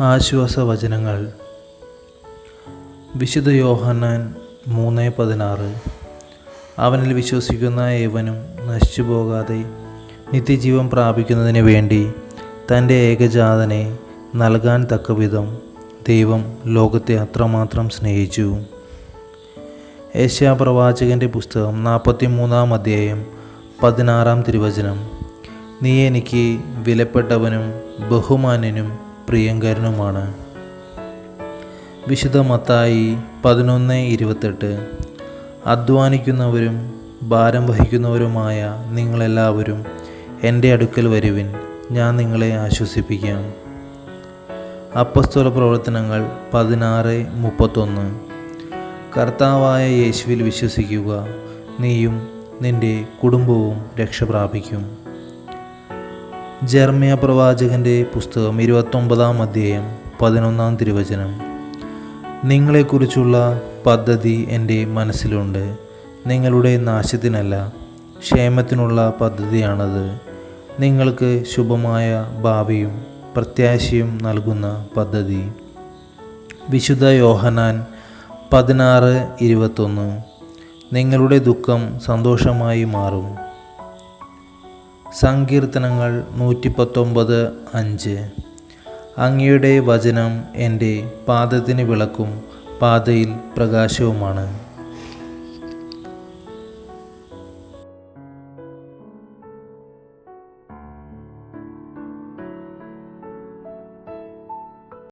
ആശ്വാസവചനങ്ങൾ. വിശുദ്ധ യോഹന്നാൻ മൂന്ന് പതിനാറ്. അവനിൽ വിശ്വസിക്കുന്ന ഏവനും നശിച്ചു പോകാതെ നിത്യജീവൻ പ്രാപിക്കുന്നതിന് വേണ്ടി തന്റെ ഏകജാതനെ നൽകാൻ തക്കവിധം ദൈവം ലോകത്തെ അത്രമാത്രം സ്നേഹിച്ചു. ഏഷ്യാപ്രവാചകന്റെ പുസ്തകം നാൽപ്പത്തി മൂന്നാം അധ്യായം പതിനാറാം തിരുവചനം. നീ എനിക്ക് വിലപ്പെട്ടവനും ബഹുമാന്യനും പ്രിയങ്കരനുമാണ്. വിശുദ്ധ മത്തായി പതിനൊന്ന് ഇരുപത്തെട്ട്. അധ്വാനിക്കുന്നവരും ഭാരം വഹിക്കുന്നവരുമായ നിങ്ങളെല്ലാവരും എന്റെ അടുക്കൽ വരുവിൻ. ഞാൻ നിങ്ങളെ ആശ്വസിപ്പിക്കാം. അപ്പസ്തോല പ്രവർത്തനങ്ങൾ പതിനാറ് മുപ്പത്തൊന്ന്. കർത്താവായ യേശുവിൽ വിശ്വസിക്കുക. നീയും നിന്റെ കുടുംബവും രക്ഷ പ്രാപിക്കും ജർമ്മിയ പ്രവാചകന്റെ പുസ്തകം ഇരുപത്തൊമ്പതാം അധ്യായം പതിനൊന്നാം തിരുവചനം. നിങ്ങളെക്കുറിച്ചുള്ള പദ്ധതി എന്റെ മനസ്സിലുണ്ട്. നിങ്ങളുടെ നാശത്തിനല്ല ക്ഷേമത്തിനുള്ള പദ്ധതിയാണത്. നിങ്ങൾക്ക് ശുഭമായ ഭാവിയും പ്രത്യാശയും നൽകുന്ന പദ്ധതി. വിശുദ്ധ യോഹനാൻ പതിനാറ് ഇരുപത്തൊന്ന്. നിങ്ങളുടെ ദുഃഖം സന്തോഷമായി മാറും. സങ്കീർത്തനങ്ങൾ നൂറ്റി പത്തൊമ്പത് അഞ്ച്. അങ്ങയുടെ വചനം എന്റെ പാദത്തിന് വിളക്കും പാതയിൽ പ്രകാശവുമാണ്.